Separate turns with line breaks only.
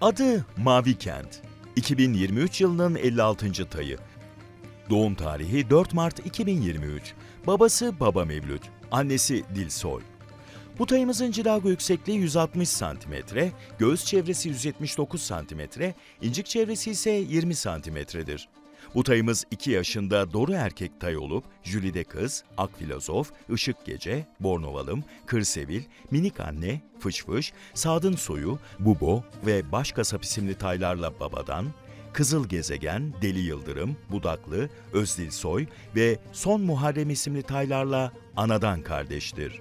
Adı Mavi Kent. 2023 yılının 56. tayı. Doğum tarihi 4 Mart 2023. Babası Baba Mevlüt, annesi Dilsoy. Bu tayımızın cilago yüksekliği 160 cm, göğüs çevresi 179 cm, incik çevresi ise 20 cm'dir. Bu tayımız 2 yaşında doğru erkek tay olup, Jülide kız, Akfilozof, Işık Gece, Bornovalım, Kırsevil, Minik Anne, Fış Fış, Sadın Soyu, Bubo ve Baş Kasap isimli taylarla babadan, Kızıl Gezegen, Deli Yıldırım, Budaklı, Özdil Soy ve Son Muharrem isimli taylarla anadan kardeştir.